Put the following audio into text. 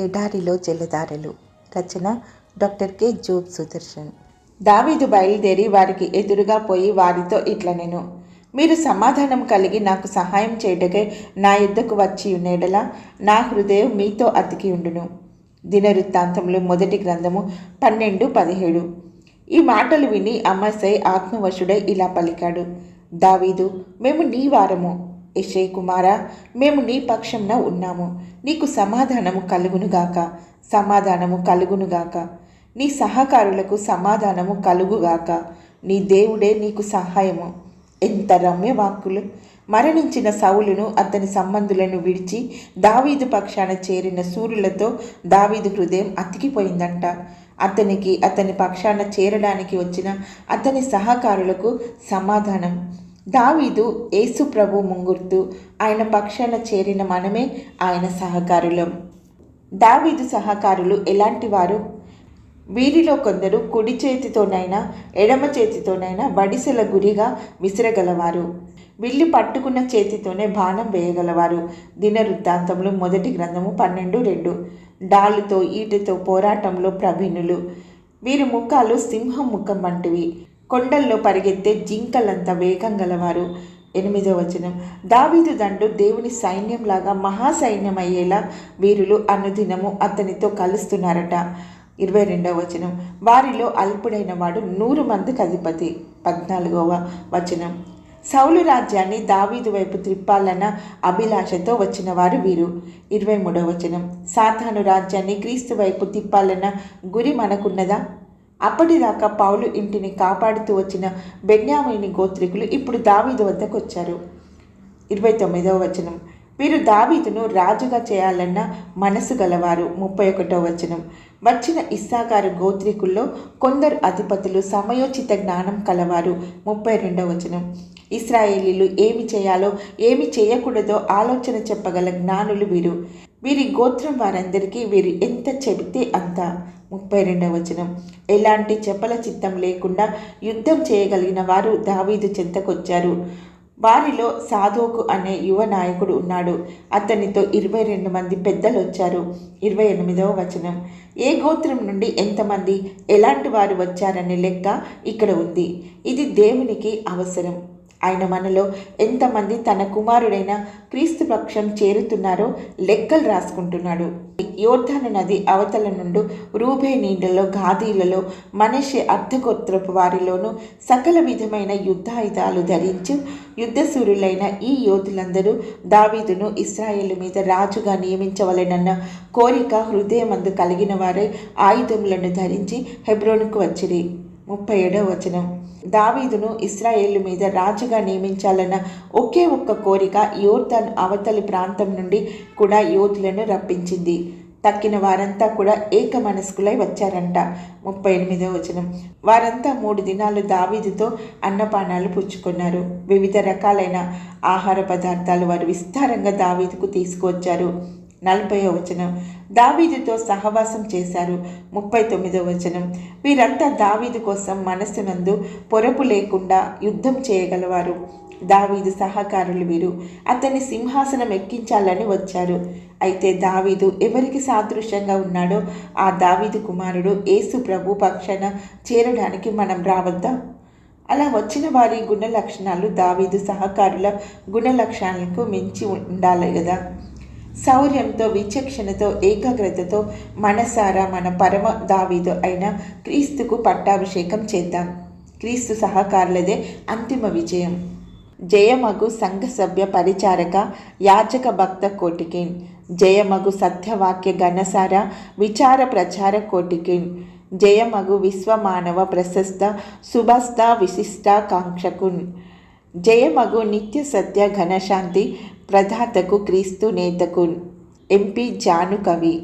ఎడారిలో జలధారలు. రచన డాక్టర్ కె. జోబ్ సుదర్శన్. దావీదు బయలుదేరి వారికి ఎదురుగా పోయి వారితో ఇట్ల నేను మీరు సమాధానం కలిగి నాకు సహాయం చేయటకే నా యుద్ధకు వచ్చి ఉండేడలా నా హృదయం మీతో అతికి ఉండును. దినవృత్తాంతంలో మొదటి గ్రంథము పన్నెండు పదిహేడు. ఈ మాటలు విని అమ్మసై ఆత్మవశుడై ఇలా పలికాడు దావీదు మేము నీ వారము. యశే కుమారా మేము నీ పక్షంన ఉన్నాము. నీకు సమాధానము కలుగునుగాక సమాధానము కలుగునుగాక నీ సహకారులకు సమాధానము కలుగుగాక నీ దేవుడే నీకు సహాయము. ఎంత రమ్య వాక్కులు మరణించిన సౌలును అతని సంబంధులను విడిచి దావీదు పక్షాన చేరిన సూర్యులతో దావీదు హృదయం అతికిపోయిందంట. అతనికి అతని పక్షాన చేరడానికి వచ్చిన అతని సహకారులకు సమాధానం. దావీదు యేసు ప్రభు ముంగుర్తు ఆయన పక్షాన చేరిన మనమే ఆయన సహకారులం. దావీదు సహకారులు ఎలాంటి వారు? వీరిలో కొందరు కుడి చేతితోనైనా ఎడమ చేతితోనైనా బడిసెల గురిగా విసిరగలవారు. విల్లు పట్టుకున్న చేతితోనే బాణం వేయగలవారు. దినవృత్తాంతంలో మొదటి గ్రంథము పన్నెండు రెండు. డాలుతో ఈటతో పోరాటంలో ప్రవీణులు. వీరి ముఖాలు సింహం ముఖం వంటివి. కొండల్లో పరిగెత్తే జింకలంత వేగం గలవారు. ఎనిమిదో వచనం. దావీదు దండు దేవుని సైన్యంలాగా మహాసైన్యం అయ్యేలా వీరులు అనుదినము అతనితో కలుస్తున్నారట. ఇరవై రెండవ వచనం. వారిలో అల్పుడైన వాడు నూరు మందికి అధిపతి. పద్నాలుగవ వచనం. సౌలు రాజ్యాన్ని దావీదు వైపు త్రిప్పాలన్న అభిలాషతో వచ్చిన వారు. వీరు ఇరవై మూడవ వచనం. సాతాను రాజ్యాన్ని క్రీస్తు వైపు తిప్పాలన్న గురి మనకున్నదా? అప్పటిదాకా పౌలు ఇంటిని కాపాడుతూ వచ్చిన బెన్యామిని గోత్రికులు ఇప్పుడు దావీదు వద్దకు వచ్చారు. ఇరవై తొమ్మిదవ వచనం. వీరు దావీదును రాజుగా చేయాలన్న మనసు గలవారు. ముప్పై ఒకటో వచనం. వచ్చిన ఇస్సాగారు గోత్రికుల్లో కొందరు అధిపతులు సమయోచిత జ్ఞానం కలవారు. ముప్పై రెండవ వచనం. ఇస్రాయేలీలు ఏమి చేయాలో ఏమి చేయకూడదో ఆలోచన చెప్పగల జ్ఞానులు వీరు. వీరి గోత్రం వారందరికీ వీరు ఎంత చెబితే అంత. ముప్పై రెండవ వచనం. ఎలాంటి చెప్పల చిత్తం లేకుండా యుద్ధం చేయగలిగిన వారు దావీదు చెంతకొచ్చారు. వారిలో సాధోకు అనే యువ నాయకుడు ఉన్నాడు. అతనితో ఇరవై రెండు మంది పెద్దలు వచ్చారు ఇరవై ఎనిమిదవ వచనం. ఏ గోత్రం నుండి ఎంతమంది ఎలాంటి వారు వచ్చారనే లెక్క ఇక్కడ ఉంది. ఇది దేవునికి అవసరం. ఆయన మనలో ఎంతమంది తన కుమారుడైన క్రీస్తు పక్షం చేరుతున్నారో లెక్కలు రాసుకుంటున్నాడు. యోర్ధాను నది అవతల నుండి రూబే నీళ్ళలో గాదీలలో మనిషి అర్ధగోత్రపు వారిలోనూ సకల విధమైన యుద్ధాయుధాలు ధరించి యుద్ధసూరులైన ఈ యోధులందరూ దావీదును ఇస్రాయేల్ మీద రాజుగా నియమించవలెనన్న కోరిక హృదయమందు కలిగిన వారై ఆయుధములను ధరించి హెబ్రోన్కు వచ్చిరి. ముప్పై ఏడవ వచనం. దావీదును ఇస్రాయేల్ మీద రాజుగా నియమించాలన్న ఒకే ఒక్క కోరిక యోర్ధన్ అవతలి ప్రాంతం నుండి కూడా యోధులను రప్పించింది. తక్కిన వారంతా కూడా ఏక మనస్కులై వచ్చారంట. ముప్పై ఎనిమిదవ వచనం. వారంతా మూడు దినాలు దావీదుతో అన్నపానాలు పుచ్చుకున్నారు. వివిధ రకాలైన ఆహార పదార్థాలు వారు విస్తారంగా దావీదుకు తీసుకువచ్చారు. నలభై వచనం. దావీదుతో సహవాసం చేశారు ముప్పై తొమ్మిదో వచనం. వీరంతా దావీదు కోసం మనస్సునందు పొరపు లేకుండా యుద్ధం చేయగలవారు. దావీదు సహకారులు వీరు. అతన్ని సింహాసనం ఎక్కించాలని వచ్చారు. అయితే దావీదు ఎవరికి సాదృశ్యంగా ఉన్నాడో ఆ దావీదు కుమారుడు యేసు ప్రభు పక్షాన చేరడానికి మనం రావద్దా? అలా వచ్చిన వారి గుణ లక్షణాలు దావీదు సహకారుల గుణ లక్షణాలకు మించి ఉండాలి కదా. శౌర్యంతో విచక్షణతో ఏకాగ్రతతో మనసారా మన పరమ దావీదు అయిన క్రీస్తుకు పట్టాభిషేకం చేద్దాం. క్రీస్తు సహకారులదే అంతిమ విజయం. జయమగు సంఘ సభ్య పరిచారక యాచక భక్త కోటికిన్. జయమగు సత్యవాక్య ఘనసార విచార ప్రచార కోటికిన్. జయమగు విశ్వమానవ ప్రశస్త సుభస్త విశిష్టాకాంక్షకున్. జయమగు నిత్య సత్య ఘనశాంతి ప్రధాతకు క్రీస్తు నేతకు ఎంపీ జాను కవి